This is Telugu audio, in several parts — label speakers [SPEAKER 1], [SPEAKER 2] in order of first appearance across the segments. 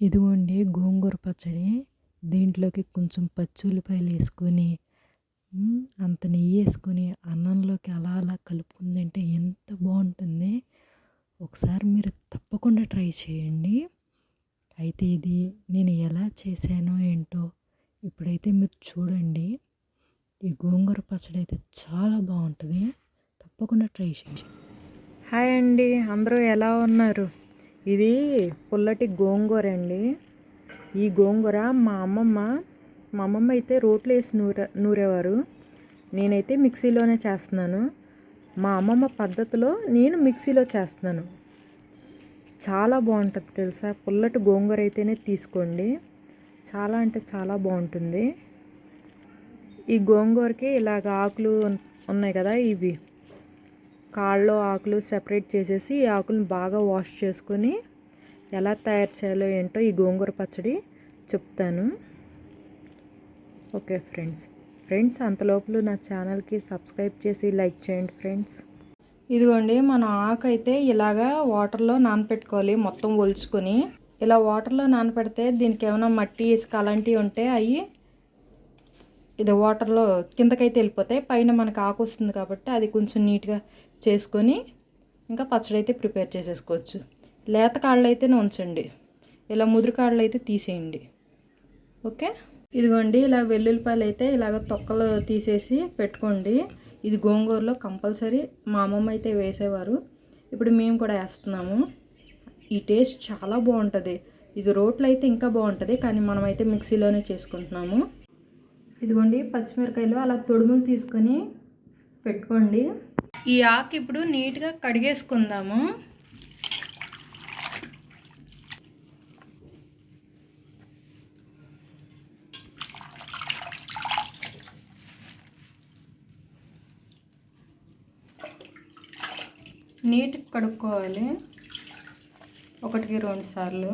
[SPEAKER 1] ఇదిగోండి గోంగూర పచ్చడి. దీంట్లోకి కొంచెం పచ్చి ఉల్లిపాయలు వేసుకొని అంత నెయ్యి వేసుకొని అన్నంలోకి అలా అలా కలుపుకుందంటే ఎంత బాగుంటుంది. ఒకసారి మీరు తప్పకుండా ట్రై చేయండి. అయితే ఇది నేను ఎలా చేశానో ఏంటో ఇప్పుడైతే మీరు చూడండి. ఈ గోంగూర పచ్చడి అయితే చాలా బాగుంటుంది. తప్పకుండా ట్రై చేయండి. హాయ్ అండి అందరూ ఎలా ఉన్నారు? ఇది పుల్లటి గోంగూర అండి. ఈ గోంగూర మా అమ్మమ్మ మా అమ్మమ్మ అయితే రోట్లో వేసి నూర నూరేవారు. నేనైతే మిక్సీలోనే చేస్తున్నాను. మా అమ్మమ్మ పద్ధతిలో నేను మిక్సీలో చేస్తున్నాను. చాలా బాగుంటుంది తెలుసా? పుల్లటి గోంగూర అయితేనే తీసుకోండి. చాలా అంటే చాలా బాగుంటుంది. ఈ గోంగూరకి ఇలాగ ఆకులు ఉన్నాయి కదా ఇవి. కాళ్ళు ఆకులు సెపరేట్ చేసేసి ఈ ఆకులను బాగా వాష్ చేసుకొని ఎలా తయారు చేయాలో ఏంటో ఈ గోంగూర పచ్చడి చెప్తాను. Okay friends. ఫ్రెండ్స్ అంతలోపులు నా ఛానల్కి సబ్స్క్రైబ్ చేసి లైక్ చేయండి ఫ్రెండ్స్. ఇదిగోండి మన ఆకు అయితే ఇలాగా వాటర్లో నానపెట్టుకోవాలి మొత్తం ఒలుచుకొని. ఇలా వాటర్లో నానపెడితే దీనికి ఏమైనా మట్టి ఇసుక అలాంటివి ఉంటే అవి ఇది వాటర్లో కిందకైతే వెళ్ళిపోతాయి పైన మనకు ఆకు వస్తుంది కాబట్టి అది కొంచెం నీట్గా చేసుకొని ఇంకా పచ్చడి అయితే ప్రిపేర్ చేసేసుకోవచ్చు. లేత కాళ్ళు అయితేనే ఉంచండి. ఇలా ముదురు కాళ్ళు అయితే తీసేయండి. ఓకే? ఇదిగోండి ఇలా వెల్లుల్లిపాయలు అయితే ఇలాగ తొక్కలు తీసేసి పెట్టుకోండి. ఇది గోంగూరలో కంపల్సరీ మా అమ్మమ్మ అయితే వేసేవారు. ఇప్పుడు మేము కూడా వేస్తున్నాము. ఈ టేస్ట్ చాలా బాగుంటుంది. ఇది రోట్లో అయితే ఇంకా బాగుంటుంది కానీ మనమైతే మిక్సీలోనే చేసుకుంటున్నాము. ఇదిగోండి పచ్చిమిరకాయలు అలా తొడుములు తీసుకొని పెట్టుకోండి. ఈ ఆకు ఇప్పుడు నీట్గా కడిగేసుకుందాము. నీట్గా కడుక్కోవాలి. ఒకటికి రెండు సార్లు.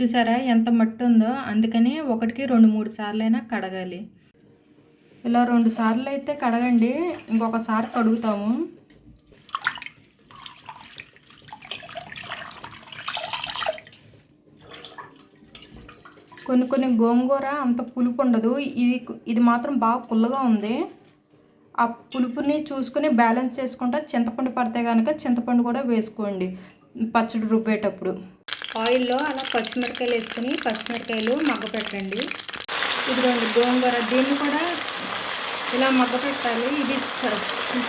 [SPEAKER 1] చూసారా ఎంత మట్టి ఉందో అందుకని ఒకటికి రెండు మూడు సార్లు అయినా కడగాలి. ఇలా రెండు సార్లు అయితే కడగండి. ఇంకొకసారి కడుగుతాము. కొన్ని కొన్ని గోంగూర అంత పులుపు ఉండదు. ఇది ఇది మాత్రం బాగా పుల్లగా ఉంది. ఆ పులుపుని చూసుకుని బ్యాలెన్స్ చేసుకుంటా చింతపండు పడితే కనుక చింతపండు కూడా వేసుకోండి. పచ్చడి రుబ్బేటప్పుడు. ఆయిల్లో అలా పచ్చిమిరకాయలు వేసుకుని పచ్చిమిరకాయలు మగ్గపెట్టండి ఇదిగోండి గోంగూర దీన్ని కూడా ఇలా మగ్గపెట్టాలి ఇది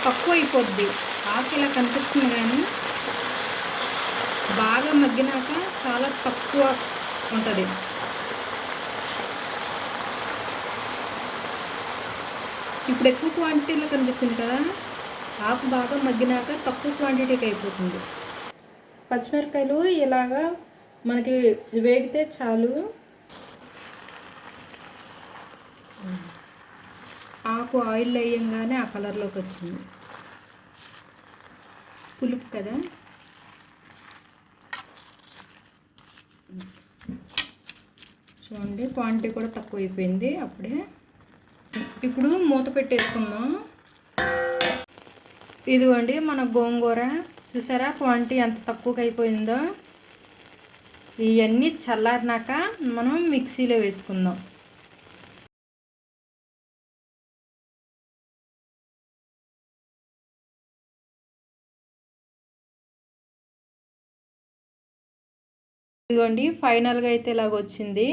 [SPEAKER 1] తక్కువ అయిపోద్ది. ఆకు ఇలా కనిపిస్తుంది కానీ బాగా మగ్గినాక చాలా తక్కువ ఉంటుంది. ఇప్పుడు ఎక్కువ క్వాంటిటీలో కనిపిస్తుంది కదా ఆకు బాగా మగ్గినాక తక్కువ క్వాంటిటీకి అయిపోతుంది. పచ్చిమిరకాయలు ఇలాగా మనకి వేగితే చాలు. ఆకు ఆయిల్ వేయంగానే ఆ కలర్లోకి వచ్చింది. పులుపు కదా? చూడండి క్వాంటిటీ కూడా తక్కువ అయిపోయింది అప్పుడే. ఇప్పుడు మూత పెట్టేసుకుందాం. ఇదిగోండి మన గోంగూర. చూసారా క్వాంటిటీ ఎంత తక్కువగా అయిపోయిందో? ఇవన్నీ చల్లారినాక మనం మిక్సీలో వేసుకుందాం. ఇదిగోండి ఫైనల్గా అయితే ఇలాగ వచ్చింది.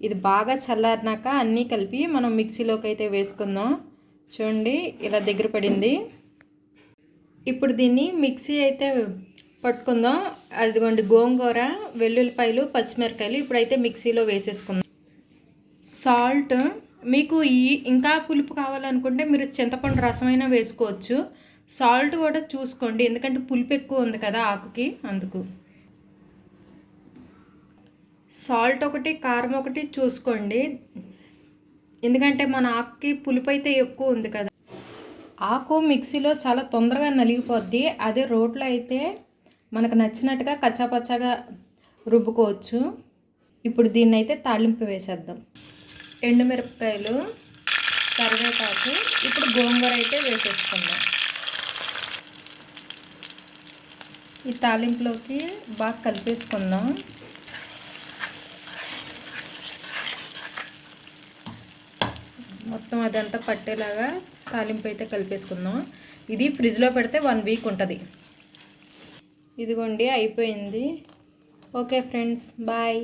[SPEAKER 1] ఇది బాగా చల్లారినాక అన్నీ కలిపి మనం మిక్సీలోకి అయితే వేసుకుందాం. చూడండి ఇలా దగ్గర పడింది. ఇప్పుడు దీన్ని మిక్సీ అయితే పట్టుకుందాం. అదిగోండి గోంగూర వెల్లుల్లిపాయలు పచ్చిమిరకాయలు ఇప్పుడైతే మిక్సీలో వేసేసుకుందాం. సాల్ట్ మీకు ఈ ఇంకా పులుపు కావాలనుకుంటే మీరు చింతపండు రసమైనా వేసుకోవచ్చు. సాల్ట్ కూడా చూసుకోండి ఎందుకంటే పులుపు ఎక్కువ ఉంది కదా ఆకుకి అందుకు. సాల్ట్ ఒకటి కారం ఒకటి చూసుకోండి. ఎందుకంటే మన ఆకుకి పులుపు అయితే ఎక్కువ ఉంది కదా. ఆకు మిక్సీలో చాలా తొందరగా నలిగిపోద్ది. అదే రోట్లో అయితే మనకు నచ్చినట్టుగా కచ్చాపచ్చాగా రుబ్బుకోవచ్చు. ఇప్పుడు దీన్ని అయితే తాలింపు వేసేద్దాం. ఎండుమిరపకాయలు కరివేపాకు ఇప్పుడు గోంగూర అయితే వేసేసుకుందాం. ఈ తాలింపులోకి బాగా కలిపేసుకుందాం. మొత్తం అదంతా పట్టేలాగా తాలింపు అయితే కలిపేసుకుందాం. ఇది ఫ్రిడ్జ్లో పెడితే వన్ వీక్ ఉంటుంది. ఇదిగోండి అయిపోయింది. Okay friends bye.